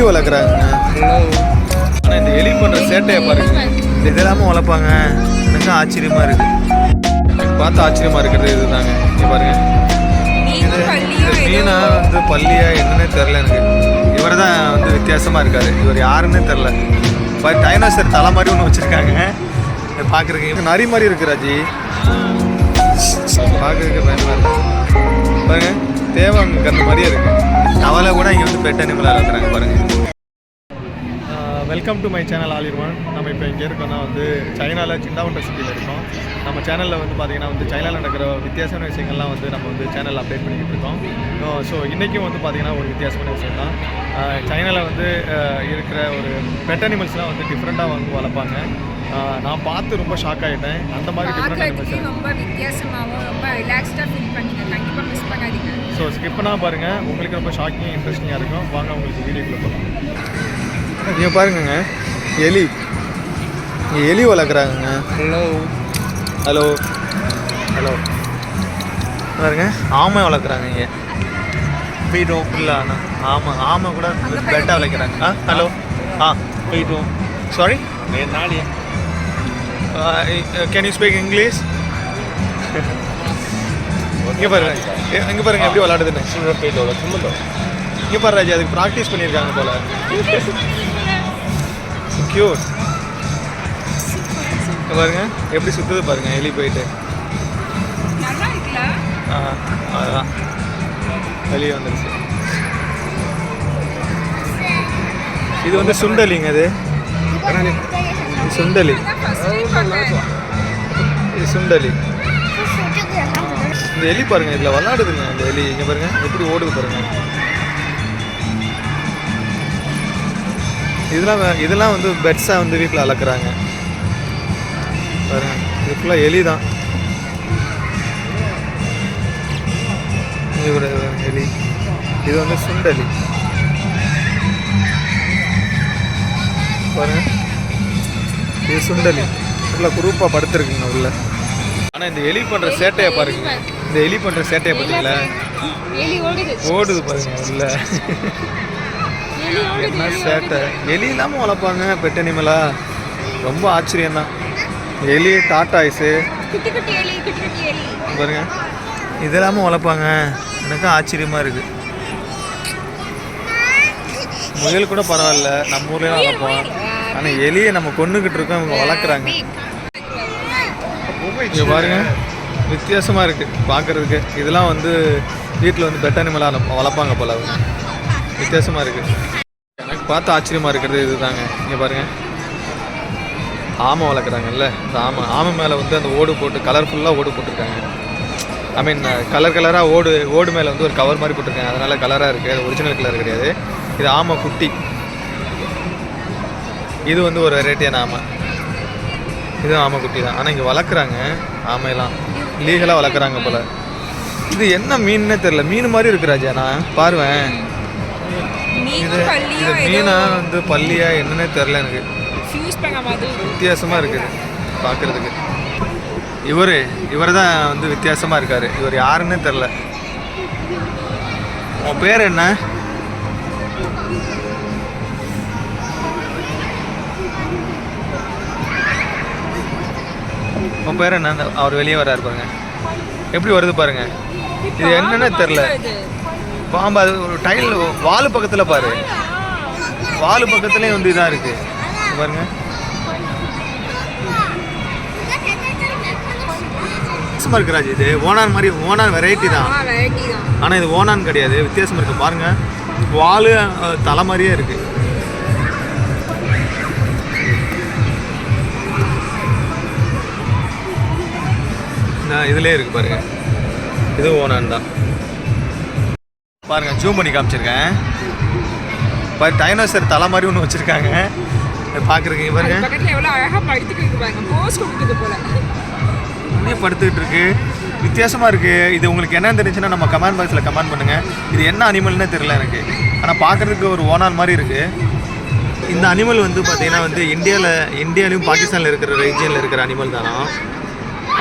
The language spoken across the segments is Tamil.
எலி வளர்க்குறாங்க. ஆனால் இந்த எலி பண்ணுற சேட்டையை பாருங்க. இந்த இதெல்லாமல் வளர்ப்பாங்க. எனக்கு ஆச்சரியமாக இருக்கு. எனக்கு பார்த்து ஆச்சரியமாக இருக்கிறது இதுதாங்க. இங்க பாருங்க. இது மீனா வந்து பள்ளியா என்னன்னே தெரில எனக்கு. இவர் தான் வந்து வித்தியாசமாக இருக்காரு. இவர் யாருன்னே தெரில பாரு டைனோசர் தலை மாதிரி ஒன்று வச்சுருக்காங்க. பார்க்குறதுக்கு நரி மாதிரி இருக்கு ராஜி. பார்க்குறதுக்கு பயமாக இருக்கு. பாருங்க தேவன் கண்ணு மாதிரியே இருக்கு. அவளை கூட இங்கே வந்து பெட் அனிமலாக வளர்க்குறாங்க பாருங்க. வெல்கம் டு மை சேனல் ஆலிர்வான் நம்ம இப்போ இங்கே இருக்கோம்னா வந்து சைனாவில் சிண்டாவுண்டர் சிட்டியில் இருக்கோம். நம்ம சேனலில் வந்து பார்த்திங்கன்னா வந்து சைனாவில் நடக்கிற வித்தியாசமான விஷயங்கள்லாம் வந்து நம்ம வந்து சேனலில் அப்டேட் பண்ணிக்கிட்டு இருக்கோம். ஸோ இன்றைக்கும் வந்து பார்த்திங்கன்னா ஒரு வித்தியாசமான விஷயம் தான் சைனாவில் வந்து இருக்கிற ஒரு பெட் அனிமல்ஸ்லாம் வந்து டிஃப்ரெண்ட்டாக வந்து வளர்ப்பாங்க. நான் பார்த்து ரொம்ப ஷாக் ஆகிட்டேன் அந்த மாதிரி டிஃப்ரெண்ட் அனிமல்ஸ் ரொம்ப வித்தியாசமாகவும் ரொம்ப ரிலாக்ஸ்டாக ஃபீல் பண்ணீங்க. கண்டிப்பாக மிஸ் பண்ணாதீங்க. ஸோ ஸ்கிப் பண்ணால் பாருங்கள் உங்களுக்கு ரொம்ப ஷாக்கிங் இன்ட்ரெஸ்டிங்காக இருக்கும். வாங்க உங்களுக்கு வீடியோக்குள்ளே போகலாம் நீங்கள் பாருங்கங்க. எலி. இங்கே எலி வளர்க்குறாங்கங்க. ஹலோ ஹலோ ஹலோ பாருங்க. ஆமை வளர்க்குறாங்க இங்கே. வீடோ இல்லை ஆனால் ஆமாம் ஆமை கூட பெட்டாக வளர்க்குறாங்க. ஆ ஹலோ ஆ வீடோ சாரி நாளைய கேன் யூ ஸ்பீக் இங்கிலீஷ் இங்கே பாருங்க. இங்கே பாருங்க எப்படி விளாடுதுன்னு இங்கே பாரு ராஜா அதுக்கு ப்ராக்டிஸ் பண்ணியிருக்காங்க போல. கியூட் பாருங்க எப்படி சுற்றுது பாருங்க எலி போயிட்டு. ஆ, அதுதான் வெளியே வந்துருச்சு. இது வந்து சுண்டலிங்க அது இது சுண்டலி. இது சுண்டலி. இந்த எலி பாருங்க இதில் விளாடுதுங்க இந்த எலி. இங்கே பாருங்க எப்படி ஓடுது பாருங்க. இதெல்லாம் இதெல்லாம் வந்து பெட்ஸாக வந்து வீட்டில் வளர்க்குறாங்க பாருங்க இது ஃபுல்லாக எலி தான் இது எலி. இது வந்து சுண்டலி. பாருங்க இது சுண்டலி. ஃபுல்லாக குரூப்பாக படுத்துருக்குங்க உள்ள. ஆனால் இந்த எலி பண்ணுற சேட்டையை பாருங்க. இந்த எலி பண்ணுற சேட்டையை பார்த்தீங்களா ஓடுது பாருங்க உள்ள. என்ன சேட்டை எலி இல்லாமல் வளர்ப்பாங்க பெட் அனிமலா ரொம்ப ஆச்சரியம் தான் எலி டாட்டாய்ஸு பாருங்க. இது இல்லாமல் வளர்ப்பாங்க. எனக்கு ஆச்சரியமாக இருக்குது முயல் கூட பரவாயில்ல. நம்ம ஊர்லேயே வளர்ப்போம். ஆனால் எலியை நம்ம கொண்டுக்கிட்டு இருக்கோம் இவங்க வளர்க்குறாங்க. இங்கே பாருங்க. வித்தியாசமாக இருக்குது பார்க்குறதுக்கு இதெல்லாம் வந்து வீட்டில் வந்து பெட் அனிமலாக வளர்ப்பாங்க போல. வித்தியாசமாக இருக்குது பார்த்து ஆச்சரியமாக இருக்கிறது இதுதாங்க. இங்கே பாருங்கள் ஆமை வளர்க்குறாங்கல்ல? இந்த ஆமை. ஆமை மேலே வந்து அந்த ஓடு போட்டு கலர்ஃபுல்லாக ஓடு போட்டிருக்காங்க. ஐ மீன் கலர் கலராக ஓடு ஓடு மேலே வந்து ஒரு கவர் மாதிரி போட்டிருக்காங்க. அதனால் கலராக இருக்குது. ஒரிஜினல் கலர் கிடையாது. இது ஆமை குட்டி. இது வந்து ஒரு வெரைட்டியான ஆமை. இது ஆமை குட்டி தான். ஆனால் இங்கே வளர்க்குறாங்க ஆமையெல்லாம். லீகலாக வளர்க்குறாங்க போல். இது என்ன மீன்னே தெரில மீன் மாதிரி இருக்கிறாஜா நான் பாருவேன். இது இது மீனா வந்து பள்ளியா என்னன்னே தெரில எனக்கு. ஃபியூஸ் பண்ண மாதிரி. வித்தியாசமாக இருக்குது. பார்க்குறதுக்கு இவர் இவர் தான் வந்து வித்தியாசமாக இருக்கார். இவர் யாருன்னே தெரில உன் பேர் என்ன? உன் பேர் என்ன? அவர் வெளியே வராரு பாருங்க. எப்படி வருது பாருங்க? இது என்னன்னே தெரில பாம்பு அது ஒரு டைல் வால் பக்கத்தில் பாரு. வால் பக்கத்துலேயே வந்து இதாக இருக்குது பாருங்க. வித்தியாசமாக இருக்கு ராஜ் இது. ஓனான் மாதிரி ஓனான் வெரைட்டி தான். ஆனால் இது ஓனான் கிடையாது. வித்தியாசமாக இருக்குது பாருங்க. வால் தலை மாதிரியே இருக்கு. நான் இதுலேயே இருக்கு பாருங்க. இது ஓனான் தான் பாருங்க ஜூம் பண்ணி காமிச்சிருக்கேன். பாரு டைனோசர் தலை மாதிரி ஒன்று வச்சுருக்காங்க. பார்க்குறீங்க பாருங்க. பக்கத்துல பாருங்க போஸ் கொடுக்குது போல. படுத்துக்கிட்டு இருக்கு. வித்தியாசமா இருக்கு. இது உங்களுக்கு என்ன தெரிஞ்சுன்னா நம்ம கமெண்ட் பாக்ஸில் கமெண்ட் பண்ணுங்க. இது என்ன அனிமல்னே தெரியல எனக்கு. ஆனால் பார்க்கறதுக்கு ஒரு ஓனான் மாதிரி இருக்கு. இந்த அனிமல் வந்து பார்த்தீங்கன்னா வந்து இந்தியாவில் இந்தியாலையும் பாகிஸ்தானில் இருக்கிற ரீஜியனில் இருக்கிற அனிமல் தானா?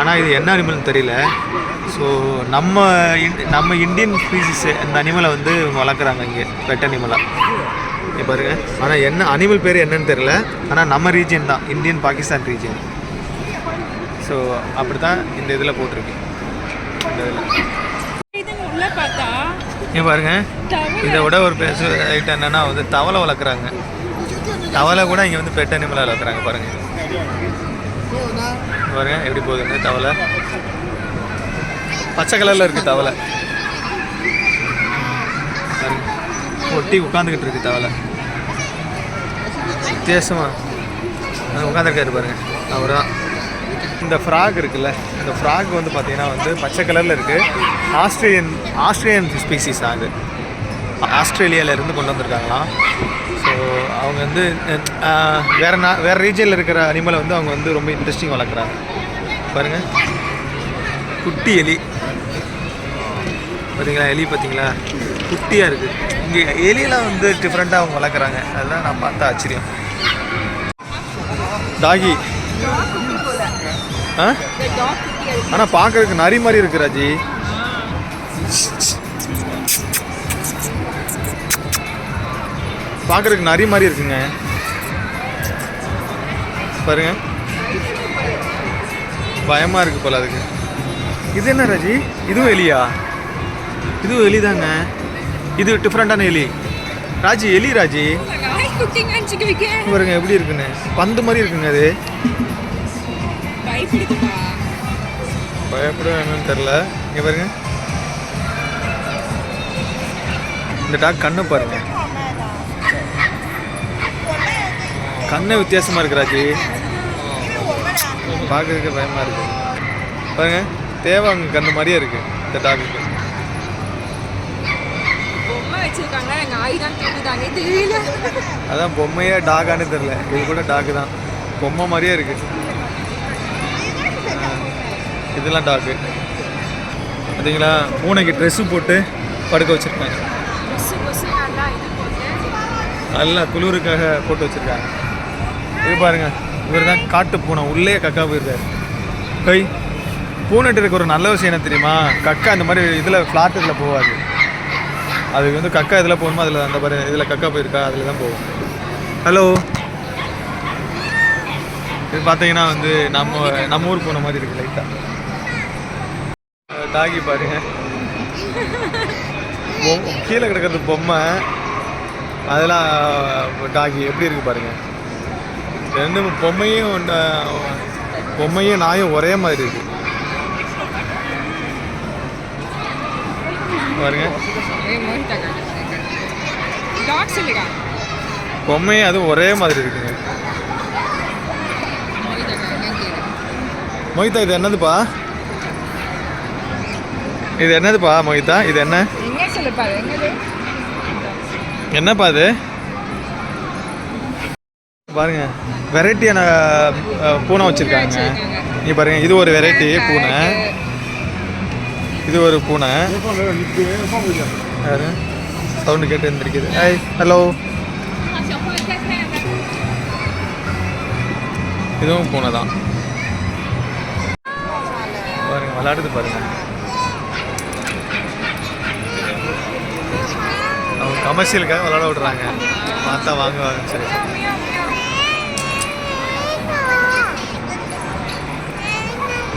ஆனால் இது என்ன அனிமல்னு தெரியல. ஸோ நம்ம இன் நம்ம இந்தியன் ஸ்பீசிஸ் இந்த அனிமலை வந்து வளர்க்குறாங்க இங்கே பெட் அனிமலாக இங்க பாருங்க. ஆனால் என்ன அனிமல் பேர் என்னன்னு தெரியல. ஆனால் நம்ம ரீஜியன் தான் இந்தியன் பாகிஸ்தான் ரீஜியன் ஸோ அப்படி தான் இந்த இதில் போட்டிருக்கு. இந்த இதில். பாருங்க. இதை விட ஒரு பெருசு ஐட்டம் என்னன்னா வந்து தவளை வளர்க்குறாங்க. தவளை கூட இங்கே வந்து பெட் அனிமலாக வளர்க்குறாங்க பாருங்கள் பாருங்கள் பாருங்க எப்படி போகுதுங்க தவளை பச்சை கலரில் இருக்குது தவளை ஒட்டி உட்காந்துக்கிட்டு இருக்கு தவளை வித்தியாசமா. உட்காந்துருக்காரு பாருங்க அவர். தான் இந்த ஃப்ராக் இருக்குல்ல இந்த ஃப்ராக் வந்து பார்த்தீங்கன்னா வந்து பச்சை கலரில் இருக்குது ஆஸ்திரேலியன் ஆஸ்திரேலியன் ஸ்பீசிஸ் ஆகுது ஆஸ்திரேலியாவிலேருந்து கொண்டு வந்திருக்காங்களாம். அவங்க வந்து வேறு நான் வேறு ரீஜனில் இருக்கிற அனிமலை வந்து அவங்க வந்து ரொம்ப இன்ட்ரெஸ்டிங் வளர்க்குறாங்க. பாருங்கள் குட்டி எலி. பார்த்தீங்களா எலி பார்த்தீங்களா குட்டியாக இருக்குது இங்கே எலியெல்லாம் வந்து டிஃப்ரெண்ட்டாக அவங்க வளர்க்குறாங்க. அதெல்லாம் நான் பார்த்தா ஆச்சரியம். டாகி ஆ? ஆனால் பார்க்கறதுக்கு நரி மாதிரி இருக்கு ராஜி. பார்க்கறதுக்கு நிறைய மாதிரி இருக்குங்க. பாருங்க. பயமாக இருக்கு போல அதுக்கு. இது என்ன ராஜி? இதுவும் எலியா? இதுவும் எலி தாங்க இது டிஃப்ரெண்டான எலி. ராஜி எலி ராஜி. பாருங்க எப்படி இருக்குன்னு. பந்து மாதிரி இருக்குங்க அது. பயப்பட என்னன்னு தெரில இங்கே பாருங்க. இந்த டாக் கண்ணு பாருங்க. கண்ணு வித்தியாசமா இருக்கு ராஜி. பார்க்கறதுக்கு பயமா இருக்கு. பாருங்க தேவாங்க கண்ணு மாதிரியே இருக்கு இந்த டாக்குக்கு. அதான் பொம்மையே டாகான்னு தெரில இது கூட டாக்கு தான். பொம்மை மாதிரியே இருக்கு. இதெல்லாம் டாக்கு. பார்த்தீங்களா பூனைக்கு ட்ரெஸ்ஸு போட்டு படுக்க வச்சுருக்காங்க. போட்டு. நல்லா குளிருக்காக போட்டு வச்சுருக்காங்க. இது பாருங்கள் இவர் தான் காட்டு பூனை. உள்ளே கக்கா போயிருக்காரு. கை பூனைட்டு இருக்க ஒரு நல்ல விஷயம் என்ன தெரியுமா? கக்கா இந்த மாதிரி இதில் ஃப்ளாட் இதில் போகாது. அதுக்கு வந்து கக்கா இதில் போகணுமா? அதில் அந்த மாதிரி இதில் கக்கா போயிருக்கா? அதில் தான் போகும். ஹலோ இது பார்த்தீங்கன்னா வந்து நம்ம நம்ம ஊர் பூனை மாதிரி இருக்குது லைட்டாக டாகி பாருங்க. கீழே கிடக்கிறது பொம்மை. அதெல்லாம் டாகி எப்படி இருக்கு பாருங்க. ரெண்டு பொம்மையும் பொம்மையும் நாயும் ஒரே மாதிரி இருக்கு. பாருங்க. மோஹிதா பொம்மையும் அதுவும் ஒரே மாதிரி இருக்குங்க. மொய்தா இது என்னதுப்பா? இது என்னதுப்பா மொய்தா இது என்ன? என்னப்பா இது பாருங்க வெரைட்டியான பூனை வச்சிருக்காங்க. நீ பாருங்க இது ஒரு வெரைட்டி பூனை. இது ஒரு பூனை. யாரு? சவுண்டு கேட்டு இருந்திருக்குது ஹாய் ஹலோ இதுவும் பூனை தான். பாருங்க விளையாடுது பாருங்க. அவங்க கமர்ஷியலுக்காக விளையாட விடுறாங்க. பார்த்தா வாங்குவாங்க சரி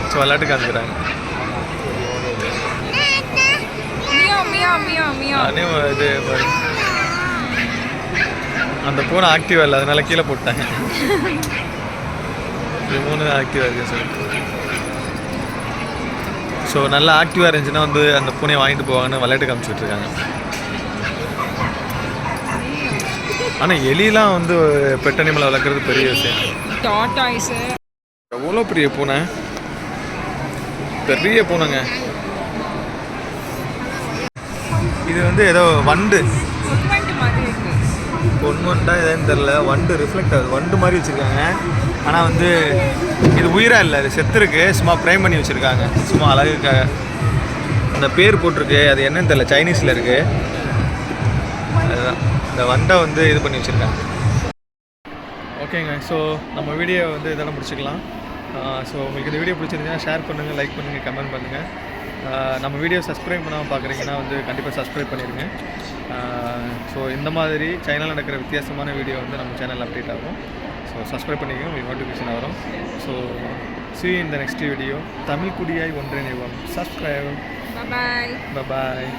ஸோ விளையாட்டு காமிக்கிறாங்க இது. அந்த பூனை ஆக்டிவா இல்லை அதனால கீழே போட்டாங்க இது மூணு ஆக்டிவா இருக்கு சார் ஸோ நல்லா ஆக்டிவாக இருந்துச்சுன்னா வந்து அந்த பூனையை வாங்கிட்டு போவாங்கன்னு விளையாட்டு காமிச்சிட்டு இருக்காங்க ஆனால் எலிலாம் வந்து பெட் அனிமலை வளர்க்குறது பெரிய விஷயம். எவ்வளோ பெரிய பூனை? பெரிய பூனைங்க. இது வந்து ஏதோ வண்டு. மூமெண்ட் மாதிரி எதுன்னு தெரில வண்டு ரிஃப்ளெக்ட் ஆகுது. வண்டு மாதிரி வச்சுருக்காங்க. ஆனால் வந்து இது உயிராக இல்லை. இது செத்துருக்கு சும்மா ப்ரைம் பண்ணி வச்சுருக்காங்க. சும்மா அழகுக்காக. அந்த பேர் போட்டிருக்கு. அது என்னன்னு தெரில சைனீஸில் இருக்குது அதுதான். இந்த வண்டை வந்து இது பண்ணி வச்சுருக்காங்க. ஓகேங்க ஸோ நம்ம வீடியோ வந்து இதெல்லாம் முடிச்சுக்கலாம். ஸோ உங்களுக்கு இந்த வீடியோ பிடிச்சிருந்தீங்கன்னா ஷேர் பண்ணுங்கள் லைக் பண்ணுங்கள் கமெண்ட் பண்ணுங்கள் நம்ம வீடியோ சப்ஸ்கிரைப் பண்ணாமல் பார்க்குறீங்கன்னா வந்து கண்டிப்பாக சப்ஸ்கிரைப் பண்ணிடுங்க. ஸோ இந்த மாதிரி சைனாவில் நடக்கிற வித்தியாசமான வீடியோ வந்து நம்ம சேனலில் அப்டேட் ஆகும். ஸோ சப்ஸ்கிரைப் பண்ணிக்கோங்க உங்களுக்கு நோட்டிஃபிகேஷன் வரும். So in the next video Tamil குடியாய் ஒன்றிணைவோம். சப்ஸ்கிரைப் பாய் பாய்